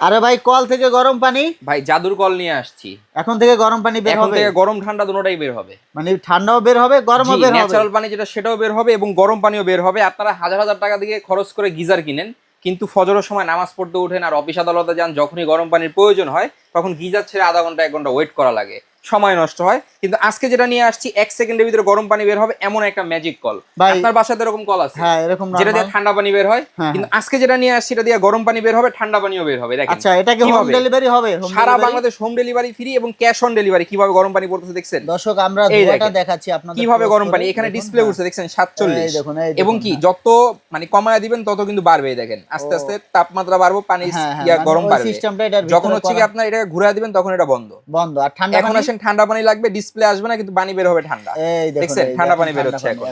আরে ভাই কল থেকে গরম পানি? ভাই জাদুর কল নিয়ে আসছি। এখন থেকে গরম পানি বের এখন হবে। থেকে গরম ঠান্ডা দুটোটাই বের হবে। মানে ঠান্ডাও বের হবে গরমও বের হবে। ন্যাচারাল পানি যেটা সেটাও বের হবে এবং গরম পানিও বের হবে। আপনারা হাজার হাজার টাকা দিয়ে খরচ করে গিজার কিনেন। কিন্তু ফজরের সময় নামাজ পড়তে ওঠেন আর অফিস আদালতে যান যখনই গরম পানির প্রয়োজন হয় তখন গিজার ছেড়ে আধা ঘণ্টা এক ঘণ্টা ওয়েট করা লাগে। সময় নষ্ট হয়। কিন্তু আজকে যেটা নিয়ে আসছি এক সেকেন্ডের ভিতরে গরম পানি বের হবে এমন একটা ম্যাজিক কল আপনার বাসাতে এরকম কল আছে। হ্যাঁ এরকম যেটা দিয়ে ঠান্ডা পানি বের হয়। হ্যাঁ, কিন্তু আজকে যেটা নিয়ে আসছি এটা দিয়ে গরম পানি বের হবে ঠান্ডা পানিও বের হবে দেখেন। আচ্ছা এটা কি হোম ডেলিভারি হবে? সারা বাংলাদেশ হোম ডেলিভারি ফ্রি এবং ক্যাশ অন ডেলিভারি কীভাবে গরম পানি পড়তেছে দেখছেন? দর্শক আমরা এই দেখাচ্ছি আপনাদের কীভাবে গরম পানি এখানে ডিসপ্লে হ্যাঁ। উঠছে দেখছেন সাতচল্লিশ। এই দেখুন, এই এবং কি হ্যাঁ। যত মানে কমায় দিবেন তত কিন্তু বাড়বে দেখেন। আস্তে আস্তে তাপমাত্রা বাড়বো পানি হ্যাঁ, হ্যাঁ, ইয়া মানে গরম বাড়বে। যখন হচ্ছে কি আপনার এটা ঘুরে দিবেন তখন এটা বন্ধ। বন্ধ। আর ঠান্ডা এখন পানি? আসেন ঠান্ডা পানি লাগবে ডিসপ্লে আসবে না কিন্তু পানি বের হবে ঠান্ডা দেখছেন? ঠান্ডা পানি বের হচ্ছে এখন।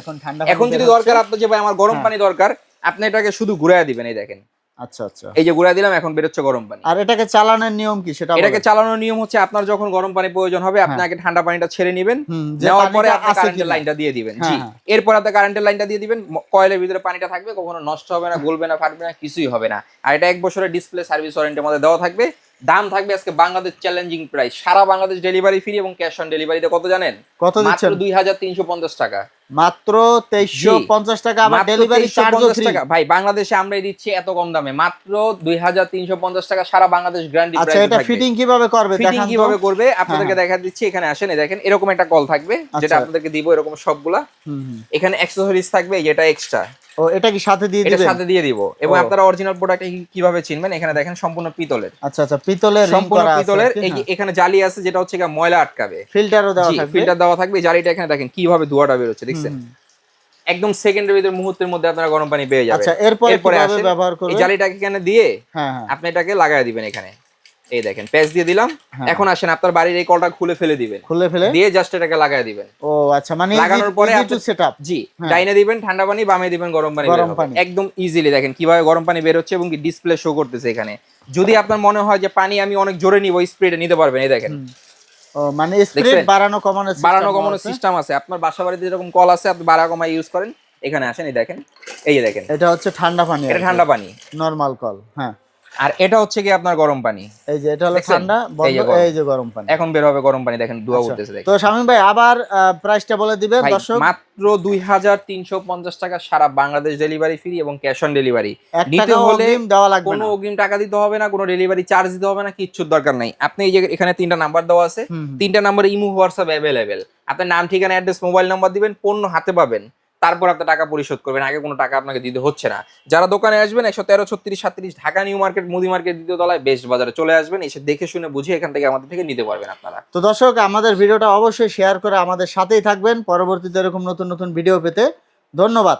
এখন যদি দরকার হচ্ছে। আপনার যে ভাই আমার গরম হ্যাঁ। পানি দরকার আপনি এটাকে শুধু ঘুরায় দিবেন এই দেখেন আচ্ছা আচ্ছা এই যে ঘুরায় দিলাম এখন বেরোচ্ছে গরম পানি আর এটাকে চালানোর নিয়ম কি সেটা এটাকে চালানোর নিয়ম হচ্ছে আপনার যখন গরম পানি প্রয়োজন হবে আপনি হ্যাঁ। আগে ঠান্ডা পানিটা ছেড়ে নেবেন নেওয়ার পরে আপনি কারেন্টের লাইনটা দিয়ে দিবেন হ্যাঁ, জি। এরপর আপনি কারেন্টের লাইনটা দিয়ে দিবেন কয়েলের ভিতরে পানিটা থাকবে কখনো নষ্ট হবে না গলবে না ফাটবে না কিছুই হবে না আর এটা এক বছরের ডিসপ্লে সার্ভিস ওয়ারেন্টির মধ্যে দেওয়া থাকবে দাম থাকবে আজকে বাংলাদেশ চ্যালেঞ্জিং প্রাইস সারা বাংলাদেশ ডেলিভারি ফ্রি এবং ক্যাশ অন ডেলিভারিতে কত জানেন? কত দিচ্ছেন? দুই হাজার তিনশো পঞ্চাশ টাকা। মাত্র তেইশশো। পঞ্চাশ টাকা আবার ডেলিভারি 2350 চার্জও ফ্রি টাকা। ভাই বাংলাদেশে আমরাই দিচ্ছি এত কম দামে। মাত্র দুই হাজার তিনশো পঞ্চাশ টাকা সারা বাংলাদেশ গ্যারান্টি আচ্ছা এটা ফিটিং কীভাবে করবে? ফিটিং। কীভাবে করবে? আপনাদেরকে হ্যাঁ। দেখা দিচ্ছি। এখানে আসেন দেখেন এরকম একটা কল থাকবে যেটা আচ্ছা। আপনাদেরকে দিব এরকম সবগুলা। এখানে অ্যাক্সেসরিজ থাকবে যেটা এক্সট্রা ও এটা কি সাথে দিয়ে দিবেন? সাথে দিয়ে দিব। এবং। আপনারা অরিজিনাল প্রোডাক্ট কীভাবে চিনবেন? এখানে দেখেন সম্পূর্ণ পিতলের। আচ্ছা আচ্ছা পিতলের সম্পূর্ণ পিতলের। এখানে জালি আছে যেটা হচ্ছে ময়লা আটকাবে। ফিল্টারও দেওয়া থাকবে। ফিল্টার দেওয়া থাকবে। জালিটা এখানে দেখেন কীভাবে ধোঁয়াটা বের হচ্ছে দেখছেন। একদম সেকেন্ডের ভিতরে মুহূর্তের মধ্যে আপনারা গরম পানি পেয়ে যাবেন। আচ্ছা এরপরে কীভাবে ব্যবহার এই করবে জালিটাকে এখানে দিয়ে হ্যাঁ হ্যাঁ। আপনি এটাকে লাগায় দিবেন এখানে। এই দেখেন প্যাচ দিয়ে দিলাম। হ্যাঁ। এখন আসেন আপনার বাড়ির এই কলটা খুলে ফেলে দিবেন। খুলে ফেলে? দিয়ে জাস্ট এটাকে লাগায় দিবেন। ও আচ্ছা মানে লাগানোর পরে আপনি- সেটআপ জি হ্যাঁ। ডাইনে দিবেন ঠান্ডা পানি বামে দিবেন গরম পানি গরম পানি। একদম ইজিলি দেখেন কীভাবে গরম পানি বের হচ্ছে এবং কি ডিসপ্লে শো করতেছে এখানে। যদি আপনার মনে হয় যে পানি আমি অনেক জোরে নিব স্প্রেটা নিতে পারবেন এই দেখেন। মানে স্প্রে বাড়ানো কমানো বাড়ানো কমানোর সিস্টেম আছে। আপনার বাসা বাড়িতে যেরকম কল আছে আপনি বাড়া কমা ইউজ করেন। এখানে আসেন এই দেখেন। এই দেখেন। এটা হচ্ছে ঠান্ডা পানি এটা ঠান্ডা পানি। নরমাল কল হ্যাঁ। আর এটা হচ্ছে কি আপনার গরম পানি। এই যে এটা হলো ঠান্ডা এই যে গরম। পানি। এখন বের হবে গরম পানি দেখেন ধোয়া আচ্ছা, উঠতেছে দেখেন। তো শামীম ভাই আবার প্রাইসটা বলে দিবেন দর্শক। মাত্র দুই হাজার তিনশো পঞ্চাশ টাকা সারা বাংলাদেশ ডেলিভারি ফ্রি এবং ক্যাশ অন ডেলিভারি নিতে হলে দেওয়া লাগবে কোনো অগ্রিম টাকা দিতে হবে না কোনো ডেলিভারি চার্জ দিতে হবে না কিচ্ছুর দরকার নাই। আপনি এই যে এখানে তিনটা নাম্বার দেওয়া আছে। তিনটা নাম্বার ইমো হোয়াটসঅ্যাপ অ্যাভেলেবেল আপনার নাম ঠিকানা অ্যাড্রেস মোবাইল নাম্বার দিবেন পণ্য হাতে পাবেন। তারপর আপনি টাকা পরিশোধ করবেন, আগে কোনো টাকা আপনাকে দিতে হচ্ছে না। যারা দোকানে আসবেন, একশো তেরো, ছত্রিশ, সাত্রিশ, ঢাকা, নিউ মার্কেট, মুদি মার্কেট, দ্বিতীয় তলায় বেস্ট বাজারে চলে আসবেন, এসে দেখে শুনে বুঝে এখান থেকে আমাদের থেকে নিতে পারবেন আপনারা। তো দর্শক, আমাদের ভিডিওটা অবশ্যই শেয়ার করে আমাদের সাথেই থাকবেন। পরবর্তীতে এরকম নতুন নতুন ভিডিও পেতে ধন্যবাদ।